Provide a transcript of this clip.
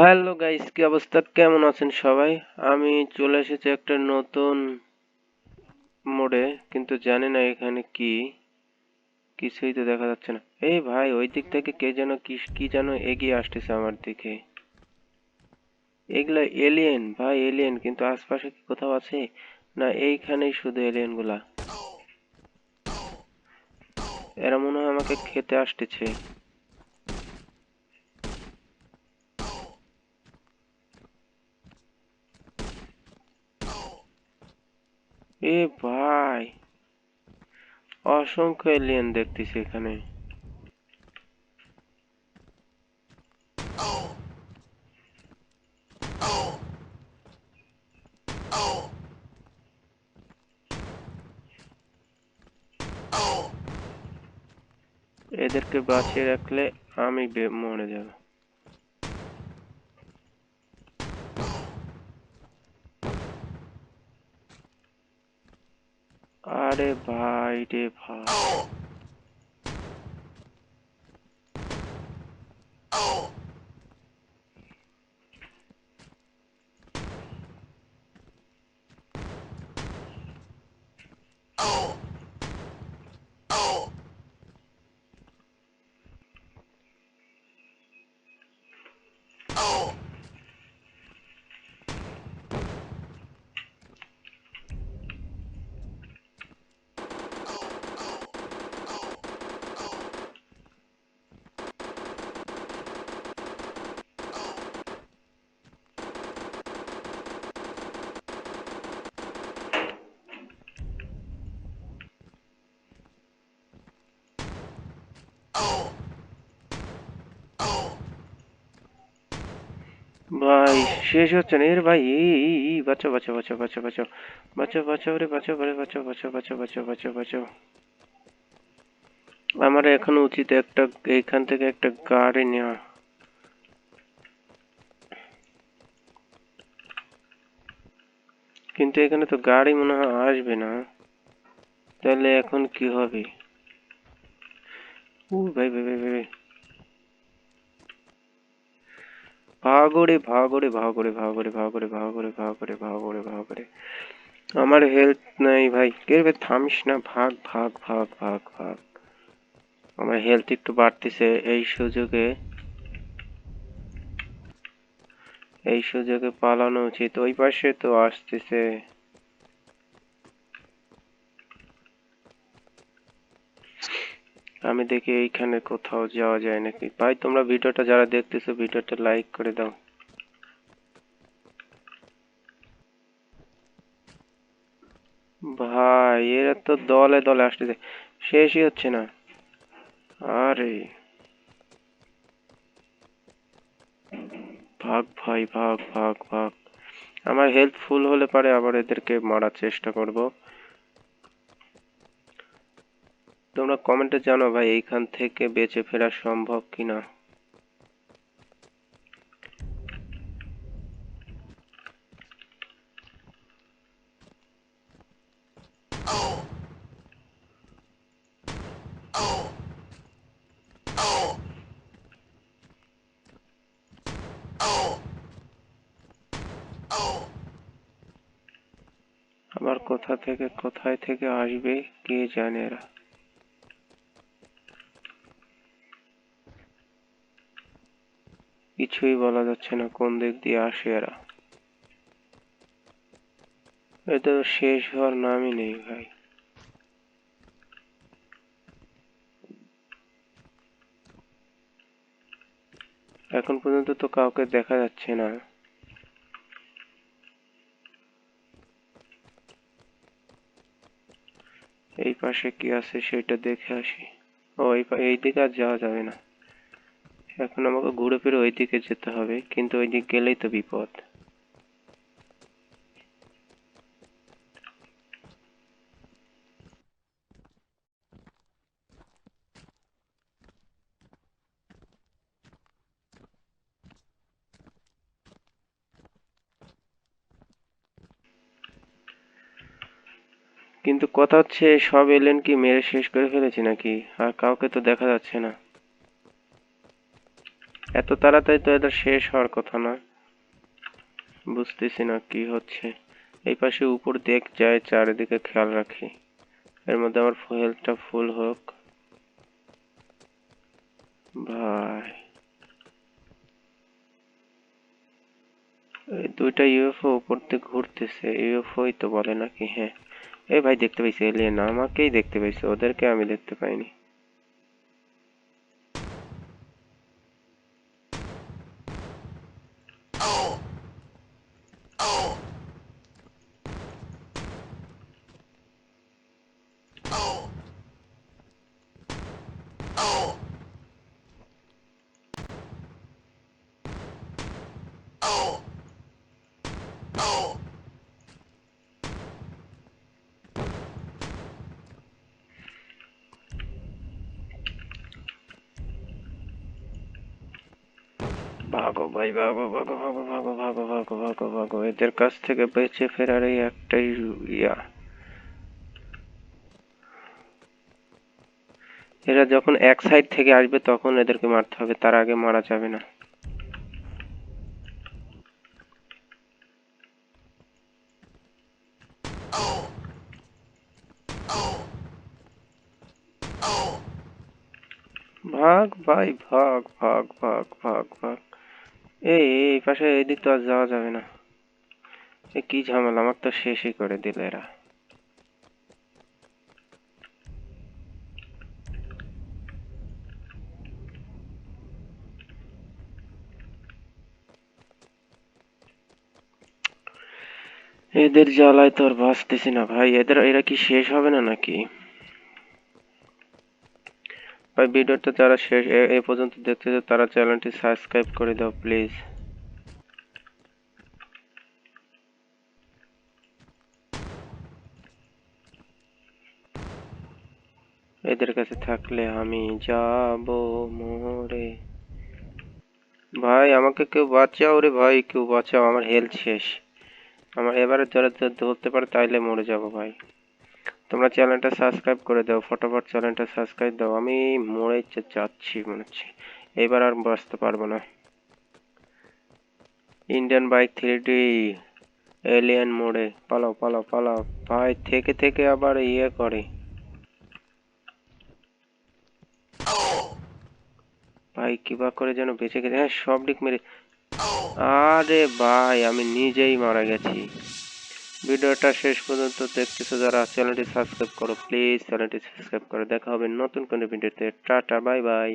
Hello guys কি অবস্থা? কেমন আছেন সবাই? আমি চলে এসেছি একটা নতুন মোডে কিন্তু জানি না এখানে কি। কিছুই তো দেখা যাচ্ছে না। এই ভাই, ওই দিক থেকে কে যেন কি কি যেন এগিয়ে আসতেছে আমার দিকে। এগুলা এলিয়েন ভাই এলিয়েন কিন্তু আশপাশে কি কোথাও আছে? না, এইখানেই শুধু এলিয়েনগুলা। এরা মনে হয় আমাকে খেতে আসতেছে। এ ভাই অসংখ্য এলিয়েন দেখতেছি এখানে। এদেরকে বাঁচিয়ে রাখলে আমি মরে যাব। আরে ভাই রে ভাই। ভাই শেষ হচ্ছে না এর ভাই এই বাঁচাও বাঁচাও বাঁচাও বাঁচাও বাঁচাও বাঁচাও বাঁচাও রে বাঁচাও রে বাঁচাও বাঁচাও বাঁচাও বাঁচাও বাঁচাও বাঁচাও আমার এখন উচিত একটা এইখান থেকে একটা গাড়ি নেওয়া কিন্তু এখানে তো গাড়ি মনে হয় আসবে না তাহলে এখন কি হবে ও ভাই ভাই ভাই ভাই ভাই। ভাগরে ভাগরে ভাগরে ভাগরে ভাগরে ভাগরে ভাগরে ভাগরে ভাগরে। আমার হেলথ নাই ভাই। কে রে ভাই, থামিস না। ভাগ ভাগ ভাগ ভাগ ভাগ। আমার হেলথ একটু বাড়তেছে। এই সুযোগে এই সুযোগে পালানো উচিত। ওই পাশে তো আসতেছে। আমি দেখি এইখানে কোথাও যাওয়া যায় নাকি? ভাই, তোমরা ভিডিওটা যারা দেখতেছো, ভিডিওটা লাইক করে দাও। ভাই, এরা তো দলে দলে আসতেছে। শেষই হচ্ছে না। আরে। ভাগ ভাই, ভাগ ভাগ ভাগ। আমার হেলথ ফুল হলে পারে আবার এদেরকে মারার চেষ্টা করব। তোমরা কমেন্টে জানো ভাই, এইখান থেকে বেঁচে ফেরা সম্ভব কিনা। আবার কোথা থেকে কোথায় থেকে আসবে, কে জানে এরা। কিছুই বলা যাচ্ছে না কোন দিক দিয়ে আসে এরা। এটা শেষ হওয়ার নামই নেই ভাই। এখন পর্যন্ত তো কাউকে দেখা যাচ্ছে না। এই পাশে কি আছে সেটা দেখে আসি। ও এই দিকে আর যাওয়া যাবে না। এখন আমাকে ঘুরে ফিরে ওই দিকে যেতে হবে, কিন্তু ওই দিক গেলেই তো বিপদ। কিন্তু কথা হচ্ছে, সব এলেন কি মেরে শেষ করে ফেলেছি নাকি? আর কাউকে তো দেখা যাচ্ছে না। এত তাড়াতাড়ি তো এদের শেষ হওয়ার কথা না। বুঝতেছি না কি হচ্ছে। এই পাশে উপর দেখ যায়, চারিদিকে খেয়াল রাখি। এর মধ্যে আমার হেলথটা ফুল হোক। ভাই। দুইটা ইউএফও উপর থেকে ঘুরতেছে। ইউএফওই তো বলে নাকি হ্যাঁ। এই ভাই দেখতে পাইছি, এলিয়েন। আমাকেই দেখতে পাইছে, ওদেরকে আমি দেখতে পাইনি। Oh! ভাগো ভাই, ভাগো ভাগো ভাগো ভাগো ভাগো ভাগো ভাগো ভাগো। এদের কাছ থেকে বেঁচে ফেরার এই একটাই ইয়া। এরা যখন এক সাইড থেকে আসবে, তখন এদেরকে মারতে হবে। তার আগে মারা যাবে না। ভাগ, ভাই, ভাগ ভাগ ভাগ ভাগ ভাগ। এই এই পাশে এদিক তো আর যাওয়া যাবে না। এ কি ঝামেলা, আমার তো শেষই করে দিল এরা। এদের জ্বালায় তো আর বাঁচতেছি না ভাই। এদের, এরা কি শেষ হবে না নাকি? ভাই, ভিডিওটা যারা শেষ, এ পর্যন্ত দেখতেছে তারা চ্যানেলটি সাবস্ক্রাইব করে দাও, প্লিজ। এদের কাছে থাকলে আমি যাব মোরে। ভাই, আমাকে কেউ বাঁচাও রে ভাই, কেউ বাঁচাও, আমার হেলথ শেষ। আমার এবারে যারা ধরতে পারে, তাইলে মরে যাব ভাই। তোমরা চ্যানেলটা সাবস্ক্রাইব করে দাও, ফটাফট চ্যানেলটা সাবস্ক্রাইব দাও। আমি মরে যাচ্ছি মনে হচ্ছে। এবার আর বাঁচতে পারব না। Indian bike three D alien মোড়ে। পালাও পালাও পালাও। ভাই, থেকে থেকে আবার ইয়ে করে। ভাই কিবা করে যেন বেঁচে গেছে। হ্যাঁ সব দিক মেরে। আরে ভাই, আমি নিজেই মারা গেছি। ভিডিওটা শেষ পর্যন্ত দেখতেছো যারা, চ্যানেলটি সাবস্ক্রাইব করো, প্লিজ চ্যানেলটি সাবস্ক্রাইব করো দেখা হবে নতুন কোনো ভিডিওতে, টাটা, বাই বাই।